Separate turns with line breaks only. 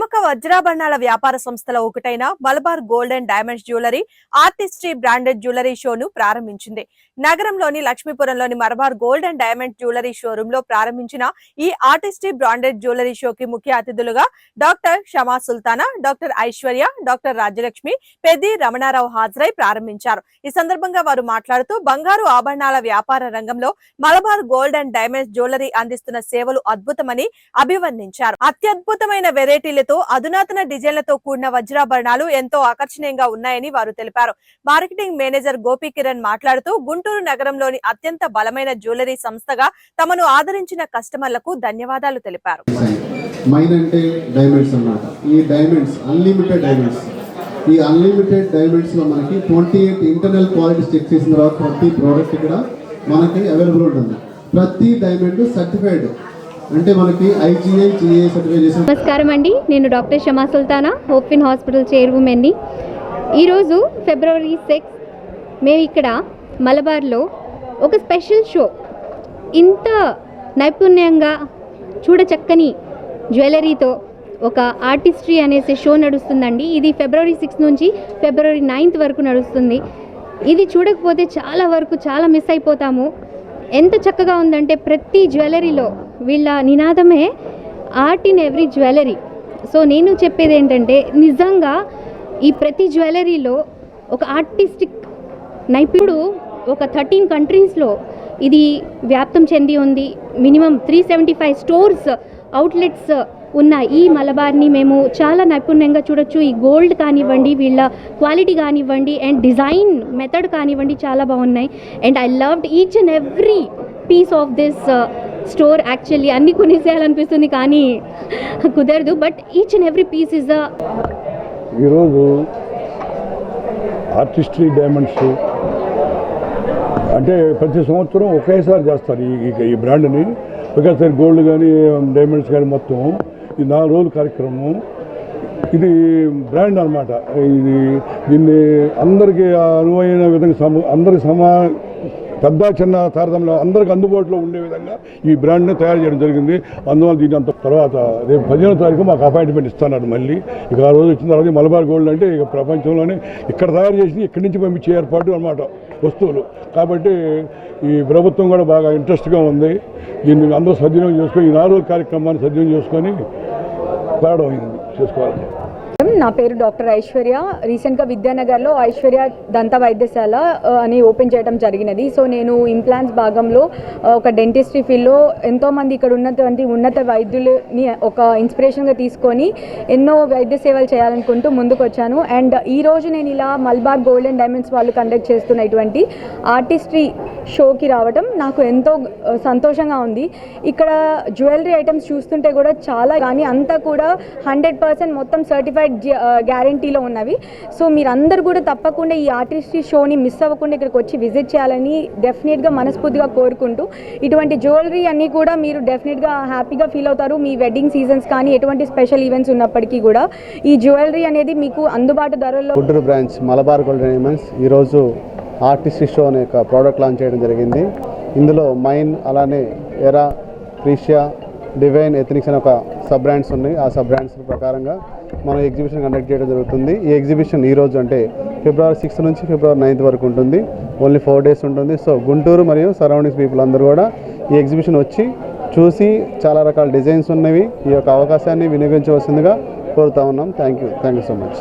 നമുക്ക് వజ్రాభరణాల వ్యాపార సంస్థల ఒకటైన Malabar gold and diamonds jewellery artistry branded jewellery షోను ప్రారంభించింది. నగరంలోని లక్ష్మీపురంలోని Malabar gold and diamond jewellery షోరూమ్లో ప్రారంభించిన ఈ ఆర్టిస్ట్రీ బ్రాండెడ్ జ్యువెలరీ షోకి ముఖ్య అతిథులుగా doctor Shama Sultana doctor Aishwarya doctor Rajyalakshmi Peddi Ramana Rao హాజరై ప్రారంభించారు. ఈ సందర్భంగా వారు మాట్లాడుతూ బంగారు ఆభరణాల వ్యాపార రంగంలో Malabar gold and diamonds jewellery అందిస్తున్న సేవలు అద్భుతమని అభివర్ణించారు. అత్యద్భుతమైన వెరైటీలతో అధునాతన డిజైన్లతో కూడిన వజ్రాభరణాలు ఎంతో ఆకర్షణీయంగా ఉన్నాయని వారు తెలిపారు. మార్కెటింగ్ మేనేజర్ గోపి కిరణ్ మాట్లాడుతూ గుంటూరు నగరంలోని అత్యంత బలమైన జ్యువెలరీ సంస్థగా తమను ఆదరించిన కస్టమర్లకు ధన్యవాదాలు తెలిపారు.
మైన్ అంటే డైమండ్స్ అన్నమాట. ఈ డైమండ్స్ అన్లిమిటెడ్ డైమండ్స్. ఈ అన్లిమిటెడ్ డైమండ్స్లో మనకి twenty eight internal qualities check చేసిన తర్వాత ప్రతి ప్రోడక్ట్ ఇక్కడ మనకి అవైలబుల్ ఉంటుంది. ప్రతి డైమండ్ సర్టిఫైడ్ అంటే మనకి ఐజీఐ జిఐ
నమస్కారం అండి. నేను డాక్టర్ షమా సుల్తానా హోప్ఫిన్ హాస్పిటల్ చైర్వుమెన్ని ఈరోజు ఫిబ్రవరి సిక్స్ మేము ఇక్కడ మలబార్లో ఒక స్పెషల్ షో ఇంత నైపుణ్యంగా చూడచక్కని జ్యువెలరీతో ఒక ఆర్టిస్ట్రీ అనేసి షో నడుస్తుందండి. ఇది ఫిబ్రవరి సిక్స్ నుంచి ఫిబ్రవరి నైన్త్ వరకు నడుస్తుంది. ఇది చూడకపోతే చాలా వరకు చాలా మిస్ అయిపోతాము. ఎంత చక్కగా ఉందంటే ప్రతి జ్యువెలరీలో వీళ్ళ నినాదమే art in every jewellery. So నేను చెప్పేది ఏంటంటే నిజంగా ఈ ప్రతి జ్యువెలరీలో ఒక ఆర్టిస్టిక్ నైపుణుడు ఒక థర్టీన్ కంట్రీస్లో ఇది వ్యాప్తం చెంది ఉంది. Minimum three seventy five stores outlets ఉన్న ఈ మలబార్ని మేము చాలా నైపుణ్యంగా చూడొచ్చు. ఈ గోల్డ్ కానివ్వండి వీళ్ళ క్వాలిటీ కానివ్వండి అండ్ డిజైన్ మెథడ్ కానివ్వండి చాలా బాగున్నాయి. And I loved each and every piece of this store actually అన్ని కొనేసేయాలనిపిస్తుంది కానీ కుదరదు. But each and every piece is
ఈరోజు ఆర్టిస్ట్రీ డైమండ్స్ అంటే ప్రతి సంవత్సరం ఒకేసారి చేస్తారు ఈ ఈ- బ్రాండ్ని. ఒకేసారి గోల్డ్ కానీ డైమండ్స్ కానీ మొత్తం ఈ నాలుగు రోజుల కార్యక్రమం. ఇది బ్రాండ్ అన్నమాట. ఇది దీన్ని అందరికీ అనువైన విధంగా సమ అందరికి సమా పెద్ద చిన్న తారతమ్యంలో అందరికి అందుబాటులో ఉండే విధంగా ఈ బ్రాండ్ని తయారు చేయడం జరిగింది. అందువల్ల దీని అంత తర్వాత రేపు పదిహేనో తారీఖు మాకు అపాయింట్మెంట్ ఇస్తాను మళ్ళీ. ఇక ఆ రోజు వచ్చిన తర్వాత మలబార్ గోల్డ్ అంటే ఇక ప్రపంచంలోనే ఇక్కడ తయారు చేసి ఇక్కడి నుంచి పంపించే ఏర్పాటు అన్నమాట వస్తువులు. కాబట్టి ఈ ప్రభుత్వం కూడా బాగా ఇంట్రెస్ట్గా ఉంది. దీన్ని అందరూ సద్వినియోగం చేసుకొని ఈ నాలుగు కార్యక్రమాన్ని సద్వినియోగం చేసుకొని తేడం చేసుకోవాలి.
నా పేరు డాక్టర్ ఐశ్వర్య. రీసెంట్గా విద్యానగర్లో ఐశ్వర్య దంత వైద్యశాల అని ఓపెన్ చేయడం జరిగినది. సో నేను ఇంప్లాంట్స్ భాగంలో ఒక డెంటిస్ట్రీ ఫీల్డ్లో ఎంతోమంది ఇక్కడ ఉన్నటువంటి ఉన్నత వైద్యులని ఒక ఇన్స్పిరేషన్గా తీసుకొని ఎన్నో వైద్య సేవలు చేయాలనుకుంటూ ముందుకు వచ్చాను అండ్ ఈ రోజు నేను ఇలా మల్బార్ గోల్డ్ అండ్ డైమండ్స్ వాళ్ళు కండక్ట్ చేస్తున్నటువంటి ఆర్టిస్ట్రీ షోకి రావడం నాకు ఎంతో సంతోషంగా ఉంది. ఇక్కడ జ్యువెలరీ ఐటమ్స్ చూస్తుంటే కూడా చాలా కానీ అంతా కూడా హండ్రెడ్ పర్సెంట్ మొత్తం సర్టిఫైడ్ గ్యారంటీలో ఉన్నవి. సో మీరందరూ కూడా తప్పకుండా ఈ ఆర్టిస్ట్రీ షోని మిస్ అవ్వకుండా ఇక్కడికి వచ్చి విజిట్ చేయాలని డెఫినెట్గా మనస్ఫూర్తిగా కోరుకుంటూ ఇటువంటి జ్యువెలరీ అన్నీ కూడా మీరు డెఫినెట్గా హ్యాపీగా ఫీల్ అవుతారు. మీ వెడ్డింగ్ సీజన్స్ కానీ ఎటువంటి స్పెషల్ ఈవెంట్స్ ఉన్నప్పటికీ కూడా ఈ జ్యువెలరీ అనేది మీకు అందుబాటు ధరల్లో
Guntur branch Malabar gold diamonds ఈరోజు ఆర్టిస్ట్ షో అనే ఒక ప్రోడక్ట్ లాంచ్ చేయడం జరిగింది. ఇందులో మైన్ అలానే ఎరా ప్రీషియా డివైన్ ఎథనిక్స్ అనే ఒక సబ్ బ్రాండ్స్ ఉన్నాయి. ఆ సబ్ బ్రాండ్స్ ప్రకారంగా మనం ఎగ్జిబిషన్ కండక్ట్ చేయడం జరుగుతుంది. ఈ ఎగ్జిబిషన్ ఈ రోజు అంటే ఫిబ్రవరి సిక్స్త్ నుంచి ఫిబ్రవరి నైన్త్ వరకు ఉంటుంది. ఓన్లీ ఫోర్ డేస్ ఉంటుంది. సో గుంటూరు మరియు సరౌండింగ్స్ పీపుల్ అందరూ కూడా ఈ ఎగ్జిబిషన్ వచ్చి చూసి చాలా రకాల డిజైన్స్ ఉన్నవి. ఈ యొక్క అవకాశాన్ని వినియోగించవలసిందిగా కోరుతా ఉన్నాం. Thank you thank you so much